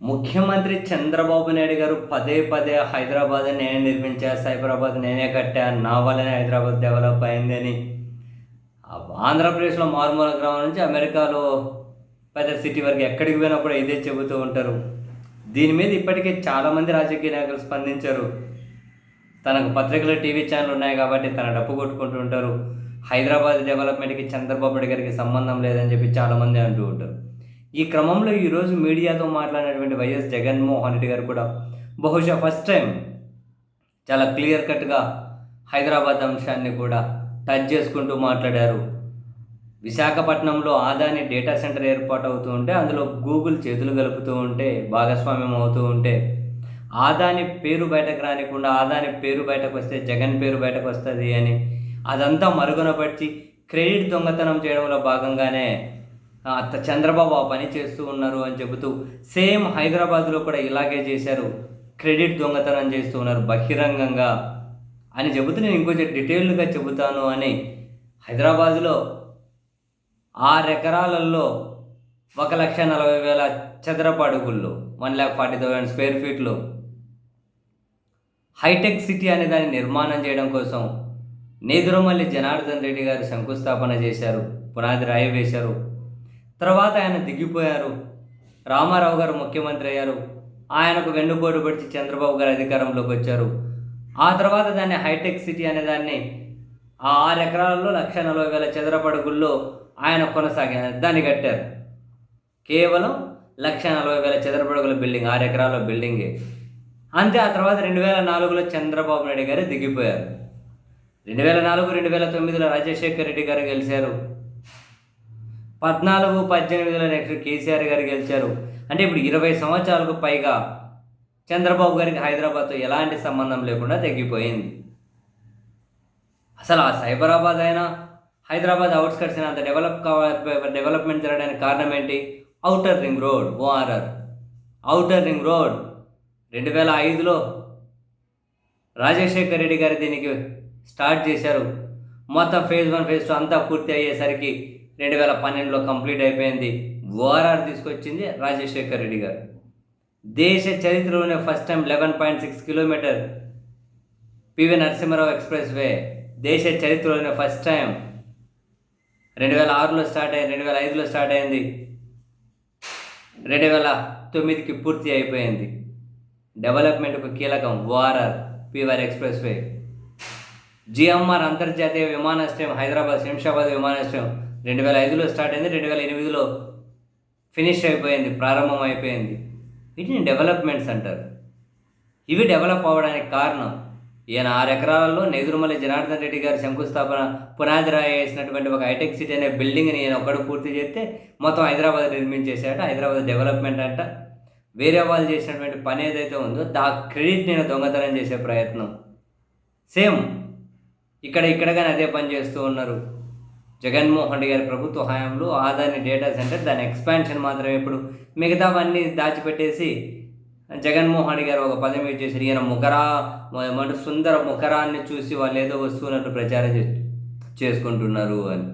ముఖ్యమంత్రి చంద్రబాబు నాయుడు గారు పదే పదే హైదరాబాద్ నేనే నిర్మించా సైబరాబాద్ నేనే కట్టా నా వల్లనే హైదరాబాద్ డెవలప్ అయింది అని ఆంధ్రప్రదేశ్లో మారుమూల గ్రామం నుంచి అమెరికాలో పెద్ద సిటీ వరకు ఎక్కడికి పోయినా కూడా ఇదే చెబుతూ ఉంటారు. దీని మీద ఇప్పటికే చాలామంది రాజకీయ నాయకులు స్పందించారు. తనకు పత్రికలు టీవీ ఛానల్ ఉన్నాయి కాబట్టి తన డప్పు కొట్టుకుంటూ ఉంటారు. హైదరాబాద్ డెవలప్మెంట్కి చంద్రబాబు నాయుడు గారికి సంబంధం లేదని చెప్పి చాలామంది అంటూ ఉంటారు. ఈ క్రమంలో ఈరోజు మీడియాతో మాట్లాడినటువంటి వైఎస్ జగన్మోహన్ రెడ్డి గారు కూడా బహుశా ఫస్ట్ టైం చాలా క్లియర్ కట్గా హైదరాబాద్ అంశాన్ని కూడా టచ్ చేసుకుంటూ మాట్లాడారు. విశాఖపట్నంలో ఆదాని డేటా సెంటర్ ఏర్పాటు అవుతూ ఉంటే అందులో గూగుల్ చేతులు కలుపుతూ ఉంటే భాగస్వామ్యం అవుతూ ఉంటే ఆదాని పేరు బయటకు రానికుండా ఆదాని పేరు బయటకు వస్తే జగన్ పేరు బయటకు వస్తుంది అని అదంతా మరుగున పడిచి క్రెడిట్ దొంగతనం చేయడంలో భాగంగానే చంద్రబాబు ఆ పని చేస్తూ ఉన్నారు అని చెబుతూ సేమ్ హైదరాబాద్లో కూడా ఇలాగే చేశారు. క్రెడిట్ దొంగతనం చేస్తూ ఉన్నారు బహిరంగంగా అని చెబుతూ నేను ఇంకొంచెం డీటెయిల్గా చెబుతాను అని హైదరాబాదులో ఆరు ఎకరాలలో ఒక లక్ష నలభై వేల చదరపు అడుగుల్లో one lakh forty thousand square ఫీట్లో hitech City అనే దాన్ని నిర్మాణం చేయడం కోసం నేదురమల్లి జనార్దన్ రెడ్డి గారు శంకుస్థాపన చేశారు పునాది రాయి వేశారు. తర్వాత ఆయన దిగిపోయారు. రామారావు గారు ముఖ్యమంత్రి అయ్యారు. ఆయనకు వెన్నుపోటు పడిచి చంద్రబాబు గారు అధికారంలోకి వచ్చారు. ఆ తర్వాత దాన్ని హైటెక్ సిటీ అనే దాన్ని ఆ ఆరు ఎకరాలలో లక్ష నలభై వేల చదరపడుగుల్లో ఆయన కొనసాగిన దాన్ని కట్టారు. కేవలం లక్ష నలభై వేల చదరపడుగుల బిల్డింగ్ ఆరు ఎకరాల బిల్డింగే. అంతే ఆ తర్వాత రెండు వేల నాలుగులో చంద్రబాబు నాయుడు గారు దిగిపోయారు. రెండు వేల నాలుగు రెండు వేల తొమ్మిదిలో రాజశేఖర్ రెడ్డి గారు గెలిచారు. పద్నాలుగు పద్దెనిమిదిలో నెక్స్ట్ కేసీఆర్ గారు గెలిచారు. అంటే ఇప్పుడు ఇరవై సంవత్సరాలకు పైగా చంద్రబాబు గారికి హైదరాబాద్తో ఎలాంటి సంబంధం లేకుండా తగ్గిపోయింది అసలు ఆ సైబరాబాద్ అయినా హైదరాబాద్ అవుట్స్కట్స్ అయినా అంత డెవలప్ డెవలప్మెంట్ జరగడానికి కారణం ఏంటి? Outer ring road ORR outer ring road రెండు వేల ఐదులో రాజశేఖర్ రెడ్డి గారు దీనికి స్టార్ట్ చేశారు. మొత్తం ఫేజ్ వన్ ఫేజ్ టూ అంతా పూర్తి అయ్యేసరికి రెండు వేల పన్నెండులో కంప్లీట్ అయిపోయింది. ఓఆర్ఆర్ తీసుకొచ్చింది రాజశేఖర్ రెడ్డి గారు. దేశ చరిత్రలోనే first time eleven point six kilometre PV Narasimha Rao expressway దేశ చరిత్రలోనే ఫస్ట్ టైం రెండు వేల ఆరులో స్టార్ట్ అయింది రెండు వేల ఐదులో స్టార్ట్ అయింది. రెండు వేల తొమ్మిదికి పూర్తి అయిపోయింది. డెవలప్మెంట్కు కీలకం ఓఆర్ఆర్ పివర్ ఎక్స్ప్రెస్ వే జిఎంఆర్ అంతర్జాతీయ విమానాశ్రయం హైదరాబాద్ శంషాబాద్ విమానాశ్రయం రెండు వేల ఐదులో స్టార్ట్ అయింది రెండు వేల ఎనిమిదిలో ఫినిష్ అయిపోయింది ప్రారంభం అయిపోయింది. వీటిని డెవలప్మెంట్స్ అంటారు. ఇవి డెవలప్ అవ్వడానికి కారణం ఈయన ఆరు ఎకరాలలో నెదురుమల్లి జనార్దన్ రెడ్డి గారి శంకుస్థాపన పునాది రాయి వేసినటువంటి ఒక హైటెక్ సిటీ అనే బిల్డింగ్ని ఈయన ఒక్కడు పూర్తి చేస్తే మొత్తం హైదరాబాద్ నిర్మించేసాట హైదరాబాద్ డెవలప్మెంట్ అంట. వేరే వాళ్ళు చేసినటువంటి పని ఏదైతే ఉందో దా క్రెడిట్ నేను దొంగతనం చేసే ప్రయత్నం. సేమ్ ఇక్కడ ఇక్కడ కానీ అదే పని చేస్తూ ఉన్నారు. జగన్మోహన్ రెడ్డి గారి ప్రభుత్వ హయాంలో ఆదాని డేటా సెంటర్ దాని ఎక్స్పాన్షన్ మాత్రమే ఇప్పుడు. మిగతావన్నీ దాచిపెట్టేసి జగన్మోహన్ రెడ్డి గారు ఒక పదం యూజ్ చేశారు ఈయన ముఖరా మన సుందర ముఖరాన్ని చూసి వాళ్ళు ఏదో వస్తున్నట్టు ప్రచారం చే- చేసుకుంటున్నారు అని.